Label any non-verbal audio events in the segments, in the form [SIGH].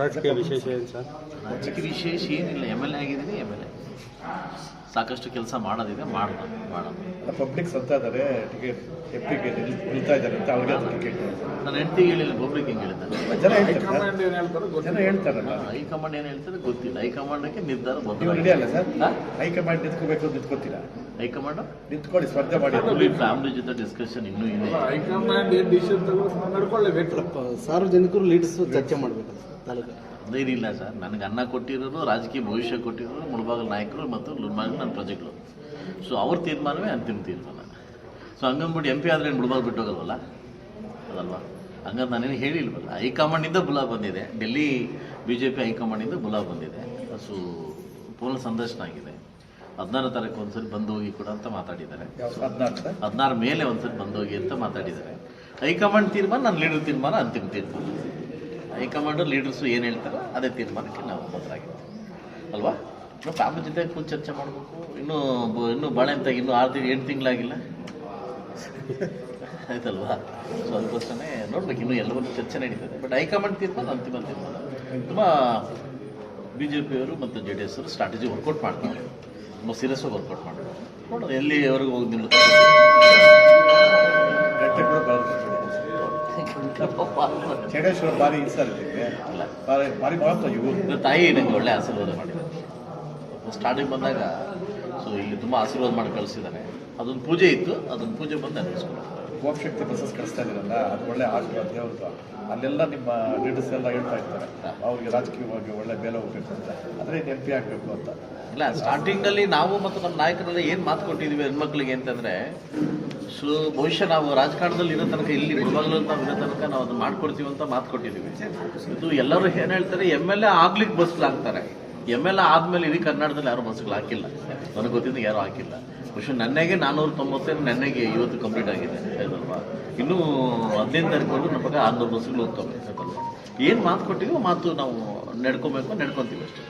ರಾಜಕೀಯ ವಿಶೇಷ ಏನು ಸರ್? ರಾಜಕೀಯ ವಿಶೇಷ ಏನಿಲ್ಲ. ಎಂ ಎಲ್ ಎ ಆಗಿದ್ದೀನಿ ಎಂ ಎಲ್ ಎ ಸಾಕಷ್ಟು ಕೆಲಸ ಮಾಡೋದಿದೆ ಮಾಡೋಣ ಮಾಡೋಣ ಪಬ್ಲಿಕ್ ಅಂತ ಇದ್ದಾರೆ ಟಿಕೆಟ್ ಎಂ ಪಿಗೆ ನಿಲ್ತಾ ಇದ್ದಾರೆ ಅಂತ ಅವ್ರಿಗೆ ಅದು ಟಿಕೆಟ್ ನನ್ನ ಹೆಂಡತಿಗೆ ಹೇಳಿಲ್ಲ ಒಬ್ರಿಗೆ ಹಿಂಗೆ ಹೇಳಿದ್ದೆ ಜನ ಹೇಳ್ತಾರೆ. ಜನ ಹೇಳ್ತಾರಲ್ಲ. ಹೈಕಮಾಂಡ್ ಏನು ಹೇಳ್ತಾರೆ ಗೊತ್ತಿಲ್ಲ. ಹೈಕಮಾಂಡಕ್ಕೆ ನಿರ್ಧಾರ ನೀವು ರೆಡಿ ಅಲ್ಲ ಸರ್? ಹಾ? ಹೈಕಮಾಂಡ್ ನಿಂತ್ಕೋಬೇಕು ಅಂತ ನಿಂತ್ಕೋತೀರಾ? ಹೈಕಮಾಂಡ್? ನಿಂತ್ಕೊಳ್ಳಿ ಸ್ಪರ್ಧೆ ಮಾಡಿ. ಫ್ಯಾಮಿಲಿ ಜೊತೆ ಡಿಸ್ಕಷನ್ ಇನ್ನೂ ಇದೆ. ಹೈಕಮಾಂಡ್ ಏನು ಡಿಸಿಷನ್ ತಗೊಂಡು ನಡ್ಕೊಳ್ಳೇಬೇಕು. ಸಾರ್ವಜನಿಕರು ಲೀಡರ್ಸ್ ಚರ್ಚೆ ಮಾಡಬೇಕು ತಾಲೂಕು ಅದೇನಿಲ್ಲ ಸರ್. ನನಗೆ ಅನ್ನ ಕೊಟ್ಟಿರೋರು ರಾಜಕೀಯ ಭವಿಷ್ಯ ಕೊಟ್ಟಿರೋರು ಮುಳಬಾಗಲ ನಾಯಕರು ಮತ್ತು ಲುಲ್ಮಾಗ ನನ್ನ ಪ್ರಜೆಗಳು ಸೊ ಅವ್ರ ತೀರ್ಮಾನವೇ ಅಂತಿಮ ತೀರ್ಮಾನ. ಸೊ ಹಂಗಂದ್ಬಿಟ್ಟು ಎಂ ಪಿ ಆದರೆ ಮುಳಬಾಗ ಬಿಟ್ಟು ಹೋಗಲ್ವಲ್ಲ? ಅದಲ್ವಾ? ನಾನೇನು ಹೇಳಿಲ್ವಲ್ಲ? ಹೈಕಮಾಂಡಿಂದ ಬುಲಾ ಬಂದಿದೆ. ಡೆಲ್ಲಿ ಬಿ ಜೆ ಪಿ ಹೈಕಮಾಂಡಿಂದ ಬುಲಾ ಬಂದಿದೆ. ಸೊ ಪೂರ್ಣ ಸಂದರ್ಶನ ಆಗಿದೆ. ಹದಿನಾರು ತಾರೀಕು ಒಂದ್ಸರಿ ಬಂದು ಹೋಗಿ ಕೂಡ ಅಂತ ಮಾತಾಡಿದ್ದಾರೆ. ಹದಿನಾರು ಮೇಲೆ ಒಂದ್ಸರಿ ಹೋಗಿ ಅಂತ ಮಾತಾಡಿದ್ದಾರೆ. ಹೈಕಮಾಂಡ್ ತೀರ್ಮಾನ ನನ್ನ ಲೀಡರ್ ತೀರ್ಮಾನ ಅಂತಿಮ ತೀರ್ಮಾನ. ಹೈಕಮಾಂಡ್ ಲೀಡರ್ಸು ಏನು ಹೇಳ್ತಾರೋ ಅದೇ ತೀರ್ಮಾನಕ್ಕೆ ನಾವು ಬದಲಾಗಿರ್ತೀವಿ ಅಲ್ವಾ? ಇನ್ನು ಫ್ಯಾಮಿಲಿ ಜೊತೆ ಕೂತು ಚರ್ಚೆ ಮಾಡಬೇಕು. ಇನ್ನೂ ಇನ್ನೂ ಬಾಳೆ ಅಂತ ಇನ್ನೂ ಆರು ತಿಂಗಳು ಎಂಟು ತಿಂಗಳಾಗಿಲ್ಲ. [LAUGHS] ಆಯ್ತಲ್ವಾ? ಸೊ ಅದಕ್ಕೋಸ್ಕರನೇ ನೋಡ್ಬೇಕು, ಇನ್ನೂ ಎಲ್ಲವನ್ನೂ ಚರ್ಚೆ ನಡೀತದೆ. ಬಟ್ ಹೈಕಮಾಂಡ್ ತೀರ್ಮಾನ ಅಂತಿಮ ತೀರ್ಮಾನ. ತುಂಬ ಬಿ ಜೆ ಪಿಯವರು ಮತ್ತು ಜೆ ಡಿ ಎಸ್ ಅವರು ಸ್ಟ್ರಾಟಜಿ ವರ್ಕೌಟ್ ಮಾಡ್ತಾರೆ. ತುಂಬ ಸೀರಿಯಸ್ ಆಗಿ ವರ್ಕೌಟ್ ಮಾಡ್ತಾರೆ. ನೋಡೋದು ಎಲ್ಲಿವರೆಗೂ ಹೋಗಿ ನಿಲ್ಲುತ್ತೆ. ಚೇಡೇಶ್ವರ ಬಾರಿ ಈ ಅಲ್ಲ ಬಾರಿ ಬಾರಿ ತಾಯಿ ನಂಗೆ ಒಳ್ಳೆ ಆಶೀರ್ವಾದ ಮಾಡಿದ್ದಾರೆ ಸ್ಟಾರ್ಟಿಂಗ್ ಬಂದಾಗ ಸೊ ಇಲ್ಲಿ ತುಂಬ ಆಶೀರ್ವಾದ ಮಾಡಿ ಕಳಿಸಿದ್ದಾರೆ ಅದೊಂದು ಪೂಜೆ ಇತ್ತು, ಅದೊಂದು ಪೂಜೆ ಬಂದು ನೆನೆಸ್ಕೊಂಡು ಬಸಸ್ ಬಸ್ಸಸ್ ಕಳಿಸ್ತಾ ಇದ್ದೀರಲ್ಲ ಅದು ಒಳ್ಳೆ ಆಶೀರ್ವಾದ ದೇವ್ರದ್ದು ಅಲ್ಲೆಲ್ಲ ನಿಮ್ಮ ಲೀಡರ್ಸ್ ಎಲ್ಲ ಹೇಳ್ತಾ ಇರ್ತಾರೆ. ಅವ್ರಿಗೆ ರಾಜಕೀಯವಾಗಿ ಒಳ್ಳೆ ಬೆಲೆ ಹೋಗ್ಬೇಕು ಅಂತ. ಆದರೆ ಎಂ ಪಿ ಆಗಬೇಕು ಅಂತ. ಇಲ್ಲ ಸ್ಟಾರ್ಟಿಂಗಲ್ಲಿ ನಾವು ಮತ್ತು ನಮ್ಮ ನಾಯಕರಲ್ಲಿ ಏನು ಮಾತು ಕೊಟ್ಟಿದ್ದೀವಿ ಹೆಣ್ಮಕ್ಳಿಗೆ ಅಂತಂದರೆ ಸೊ ಬಹುಶಃ ನಾವು ರಾಜಕಾರಣದಲ್ಲಿ ಇರೋ ತನಕ, ಇಲ್ಲಿ ಮುಳುಬಾಗಲಲ್ಲಿ ನಾವು ಇರೋ ತನಕ ನಾವು ಅದು ಮಾಡ್ಕೊಡ್ತೀವಿ ಅಂತ ಮಾತು ಕೊಟ್ಟಿದ್ದೀವಿ. ಇದು ಎಲ್ಲರೂ ಏನು ಹೇಳ್ತಾರೆ ಎಂ ಎಲ್ ಎ ಆಗ್ಲಿಕ್ಕೆ ಬಸ್ಗಳಾಗ್ತಾರೆ ಎಂ ಎಲ್ ಎ ಆದಮೇಲೆ ಇಡೀ ಕರ್ನಾಟಕದಲ್ಲಿ ಯಾರು ಮನಸ್ಸುಗಳು ಹಾಕಿಲ್ಲ. ನನಗೆ ಗೊತ್ತಿದ್ದು ಯಾರೂ ಹಾಕಿಲ್ಲ. ಬಹುಶಃ ನನಗೆ ನಾನ್ನೂರ ತೊಂಬತ್ತೇನು ನನಗೆ ಇವತ್ತು ಕಂಪ್ಲೀಟ್ ಆಗಿದೆ ಆಯ್ತಲ್ವಾ ಇನ್ನೂ ಹದಿನೈದು ತಾರೀಕು ನಮ್ಮ ಪಕ್ಕ ಆರ್ನೂರು ಬಸ್ಸುಗಳು ಹೋಗ್ತವೆ ಏನು ಮಾತು ಕೊಟ್ಟಿವೋ ಮಾತು ನಾವು ನಡ್ಕೊಬೇಕು ನಡ್ಕೊತೀವಿ ಅಷ್ಟೇ.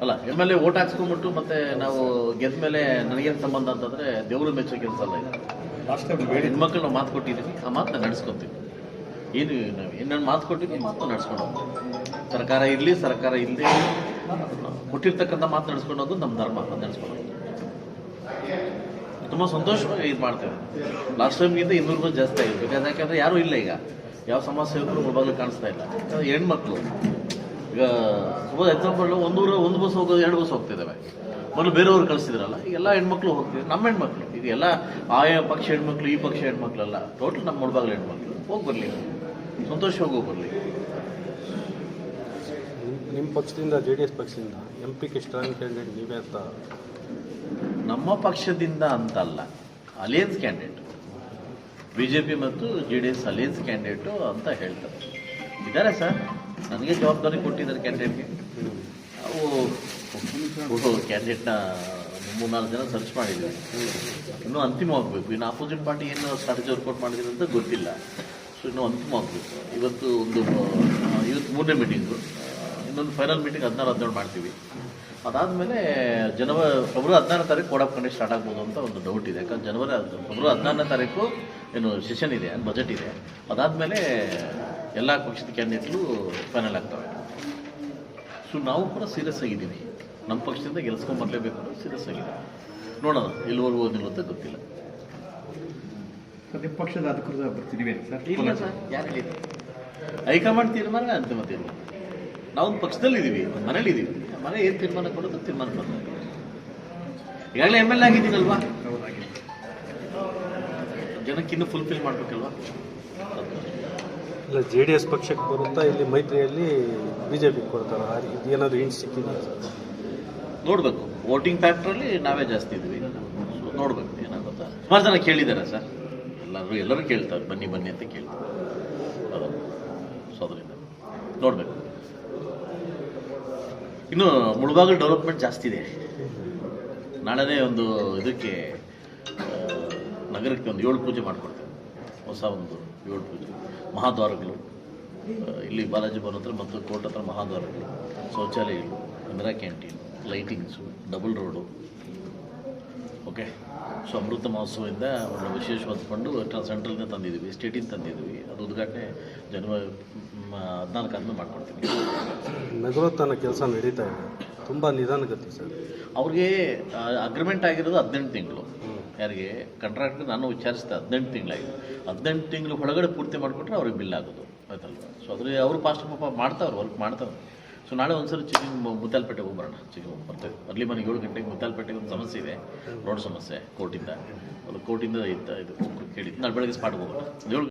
ಅಲ್ಲ ಎಂ ಎಲ್ ಎ ಓಟ್ ಹಾಕ್ಸ್ಕೊಂಡ್ಬಿಟ್ಟು ಮತ್ತೆ ನಾವು ಗೆದ್ದ ಮೇಲೆ ನನಗೇನು ಸಂಬಂಧ ಅಂತಂದ್ರೆ ದೇವರು ಮೆಚ್ಚೋ ಕೆಲಸ ಅಲ್ಲ ಇದು. ಹೆಣ್ಮಕ್ಳು ನಾವು ಮಾತು ಕೊಟ್ಟಿದ್ದೀವಿ ಆ ಮಾತನ್ನ ನಡೆಸ್ಕೊತೀವಿ. ಏನು ನಾವು ಏನೇನು ಮಾತು ಕೊಟ್ಟಿದ್ವಿ ಮಾತು ನಡ್ಸ್ಕೊಂಡು ಹೋಗ್ತೀವಿ ಸರ್ಕಾರ ಇರಲಿ, ಸರ್ಕಾರ ಇಲ್ಲದೆ ಕೊಟ್ಟಿರ್ತಕ್ಕಂಥ ಮಾತು ನಡ್ಸ್ಕೊಂಡು ನಮ್ಮ ಧರ್ಮ ಅಂತ ನಡ್ಸ್ಕೊಂಡು ತುಂಬ ಸಂತೋಷವಾಗಿ ಇದು ಮಾಡ್ತೇವೆ. ಲಾಸ್ಟ್ ಟೈಮ್ಗಿಂತ ಇನ್ನೂರು ರೂಪಾಯಿ ಜಾಸ್ತಿ ಆಗಿದೆ ಬಿಕಾಸ್ ಯಾಕೆಂದರೆ ಯಾರೂ ಇಲ್ಲ ಈಗ. ಯಾವ ಸಮಾಜ ಸೇವಕರು ಮೊಬೈಲ್ ಕಾಣಿಸ್ತಾ ಇಲ್ಲ. ಹೆಣ್ಮಕ್ಳು. ಈಗ ಸಪೋಸ್ ಎಕ್ಸಾಂಪಲ್ ಒಂದೂರು ಒಂದು ಬಸ್ ಹೋಗೋದು, ಎರಡು ಬಸ್ ಹೋಗ್ತಿದ್ದಾವೆ ಮೊದಲು ಬೇರೆಯವ್ರು ಕಳಿಸಿದ್ರಲ್ಲ ಎಲ್ಲ ಹೆಣ್ಮಕ್ಳು ಹೋಗ್ತಿದ್ರು. ನಮ್ಮ ಹೆಣ್ಮಕ್ಳು. ಈಗ ಎಲ್ಲ ಆಯಾ ಪಕ್ಷ ಹೆಣ್ಮಕ್ಳು, ಈ ಪಕ್ಷ ಹೆಣ್ಮಕ್ಳಲ್ಲ. ಟೋಟಲ್ ನಮ್ಮ ಮುಳ್ಬಾಗ್ಲ ಹೆಣ್ಮಕ್ಳು. ಹೋಗಿ ಬರಲಿ. ಸಂತೋಷವಾಗಿ ಹೋಗೋ ಬರಲಿ. ನಿಮ್ಮ ಪಕ್ಷದಿಂದ ಜೆ ಡಿ ಎಸ್ ಪಕ್ಷದಿಂದ ಎಂ ಕೆ ಸ್ಟ್ರಾಂಗ್ ಕ್ಯಾಂಡಿಡೇಟ್ ನೀವೇ ಅಂತ. ನಮ್ಮ ಪಕ್ಷದಿಂದ ಅಂತಲ್ಲ alliance candidate B J P ಮತ್ತು J D S alliance candidate ಅಂತ ಹೇಳ್ತಾರೆ. ಇದ್ದಾರೆ ಸರ್? ನನಗೆ ಜವಾಬ್ದಾರಿ ಕೊಟ್ಟಿದ್ದಾರೆ ಕ್ಯಾಂಡಿಡೇಟ್ಗೆ ನಾವು ಕ್ಯಾಂಡಿಡೇಟ್ನ ಮೂರ್ನಾಲ್ಕು ಜನ ಸರ್ಚ್ ಮಾಡಿದ್ದೀವಿ. ಇನ್ನೂ ಅಂತಿಮವಾಗಬೇಕು. ಇನ್ನು ಅಪೋಸಿಟ್ ಪಾರ್ಟಿ ಏನು ಸ್ಟ್ರಾಟಜಿ ವರ್ಕೌಟ್ ಮಾಡಿದ್ರು ಅಂತ ಗೊತ್ತಿಲ್ಲ. ಸೊ ಇನ್ನೂ ಅಂತಿಮವಾಗಬೇಕು ಇವತ್ತು ಒಂದು ಇವತ್ತು ಮೂರನೇ ಮೀಟಿಂಗು ಇನ್ನೊಂದು ಫೈನಲ್ ಮೀಟಿಂಗ್ ಹದಿನಾರು, ಹದಿನೇಳು ಮಾಡ್ತೀವಿ. ಅದಾದಮೇಲೆ ಜನವರಿ ಫೆಬ್ರವರಿ ಹದಿನಾರನೇ ತಾರೀಕು ಕೋಡ್ ಆಫ್ ಸ್ಟಾರ್ಟ್ ಆಗ್ಬೋದು ಅಂತ ಒಂದು ಡೌಟ್ ಇದೆ. ಯಾಕಂದ್ರೆ ಜನವರಿ, ಫೆಬ್ರವರಿ ಹದಿನಾರನೇ ತಾರೀಕು ಏನು ಸೆಷನ್ ಇದೆ ಬಜೆಟ್ ಇದೆ. ಅದಾದಮೇಲೆ ಎಲ್ಲ ಪಕ್ಷದ ಕ್ಯಾಂಡಿಡೇಟ್ಗಳು ಫೈನಲ್ ಆಗ್ತವೆ. ಸೊ ನಾವು ಕೂಡ ಸೀರಿಯಸ್ ಆಗಿದ್ದೀವಿ. ನಮ್ಮ ಪಕ್ಷದಿಂದ ಗೆಲ್ಸ್ಕೊಂಡ್ ಬರಲೇಬೇಕು ಅನ್ನೋದು ಸೀರಿಯಸ್ ಆಗಿದೆ. ನೋಡೋಣ, ಎಲ್ಲಿವರೆಗೂ ನಿಲ್ಲುತ್ತೆ ಗೊತ್ತಿಲ್ಲ. ಸರ್, ನಿಮ್ಮ ಪಕ್ಷದ ಅಧಿಕೃತ ಬರ್ತಿದ್ದೀವಿ ಸರ್. ಇಲ್ಲ ಸರ್. ಯಾರು ಹೇಳಿದ್ರು ಹೈಕಮಾಂಡ್ ತೀರ್ಮಾನ ಅಂತಿಮ ತೀರ್ಮಾನ ನಾವು ಪಕ್ಷದಲ್ಲಿ ಇದೀವಿ ಮನೇಲಿ ಇದೀವಿ ಮನೆ ಏನು ತೀರ್ಮಾನ ಕೊಡೋದು ತೀರ್ಮಾನ ಮಾಡ್ತಾರೆ ಈಗಾಗಲೇ ಎಂ ಎಲ್ ಎ ಆಗಿದ್ದೀನಲ್ವಾ? ಜನಕ್ಕೆ ಇನ್ನೂ ಫುಲ್ಫಿಲ್ ಮಾಡಬೇಕಲ್ವಾ? ಇಲ್ಲ ಜೆ ಡಿ ಎಸ್ ಪಕ್ಷಕ್ಕೆ ಬರುತ್ತಾ ಇಲ್ಲಿ ಮೈತ್ರಿಯಲ್ಲಿ ಬಿ ಜೆ ಪಿ ಕೊಡ್ತಾರೆ? ಏನಾದರೂ ಹಿಂಟ್ ಸಿಕ್ಕಿದೆ ನೋಡಬೇಕು. ವೋಟಿಂಗ್ ಫ್ಯಾಕ್ಟ್ರಲ್ಲಿ ನಾವೇ ಜಾಸ್ತಿ ಇದ್ವಿ ನೋಡಬೇಕು ನೋಡ್ಬೇಕು ಏನಾಗುತ್ತಾ. ಸುಮಾರು ಜನ ಕೇಳಿದ್ದಾರೆ ಸರ್. ಎಲ್ಲರೂ ಎಲ್ಲರೂ ಕೇಳ್ತಾರೆ, ಬನ್ನಿ ಬನ್ನಿ ಅಂತ ಕೇಳ್ತಾರೆ. ಅದನ್ನು ಅದರಿಂದ. ನೋಡಬೇಕು. ಇನ್ನು ಮುಳುಬಾಗಲ್ ಡೆವಲಪ್ಮೆಂಟ್ ಜಾಸ್ತಿ ಇದೆ. ನಾಳೆನೇ ಒಂದು ಇದಕ್ಕೆ ನಗರಕ್ಕೆ ಒಂದು ಏಳು ಪೂಜೆ ಮಾಡಿಕೊಡ್ತೇವೆ ಹೊಸ ಒಂದು ಏಳು ಪೂಜೆ. ಮಹಾದ್ವಾರಗಳು. ಇಲ್ಲಿ ಬಾಲಾಜಿ ಬರೋ ಹತ್ರ ಮತ್ತು ಕೋರ್ಟ್ ಹತ್ರ ಮಹಾದ್ವಾರಗಳು. ಶೌಚಾಲಯಗಳು Indira canteen lightings double road okay so ಅಮೃತ ಮಹೋತ್ಸವದಿಂದ ಒಳ್ಳೆ ವಿಶೇಷವಾದ ಫಂಡು ಸೆಂಟ್ರಲ್ನ ತಂದಿದ್ದೀವಿ ಸ್ಟೇಟಿಂದ ತಂದಿದ್ದೀವಿ. ಅದು ಉದ್ಘಾಟನೆ ಜನವರಿ ಹದಿನಾಲ್ಕು ಆದ್ಮೇಲೆ ಮಾಡ್ಕೊಡ್ತೀನಿ. ನಗರೋತ್ಥಾನ ಕೆಲಸ ನಡೀತಾ ಇದೆ. ತುಂಬ ನಿಧಾನಗತಿ ಸರ್. ಅವ್ರಿಗೆ ಅಗ್ರಿಮೆಂಟ್ ಆಗಿರೋದು ಹದಿನೆಂಟು ತಿಂಗಳು. ಯಾರಿಗೆ? ಕಾಂಟ್ರಾಕ್ಟ್ ನಾನು ವಿಚಾರಿಸಿದೆ ಹದಿನೆಂಟು ತಿಂಗಳಾಗಿದೆ. ಹದಿನೆಂಟು ತಿಂಗಳು ಒಳಗಡೆ ಪೂರ್ತಿ ಮಾಡಿಕೊಟ್ರೆ ಅವ್ರಿಗೆ ಬಿಲ್ ಆಗೋದು. ಆಯ್ತಲ್ವ? ಸೊ ಅದ್ರ ಅವರು ಪಾಸ್ಟ್ ಪಾಪ ಮಾಡ್ತಾವ್ರು ವರ್ಕ್ ಮಾಡ್ತಾವ್ರು. ಸೊ ನಾಳೆ ಒಂದ್ಸರಿ ಚಿಕ್ಕಿ ಮುತ್ತಾಲ್ಪೇಟೆಗೆ ಹೋಗ್ಬರೋಣ. ಚಿಕ್ಕಿ ಬರ್ತೇವೆ ಅರ್ಲಿ ಮನೆಗೆ ಏಳು ಗಂಟೆಗೆ ಮುತ್ತಾಲ್ಪೇಟೆಗೆ ಒಂದು ಸಮಸ್ಯೆ ಇದೆ. ರೋಡ್ ಸಮಸ್ಯೆ ಕೋರ್ಟಿಂದ. ಅದು ಕೋರ್ಟಿಂದ ಇದ್ದ ಇದು ಕೇಳಿ ನಾಳೆ ಬೆಳಗ್ಗೆ ಸ್ಪಾಟ್ಗೆ ಹೋಗೋಣ. ಏಳು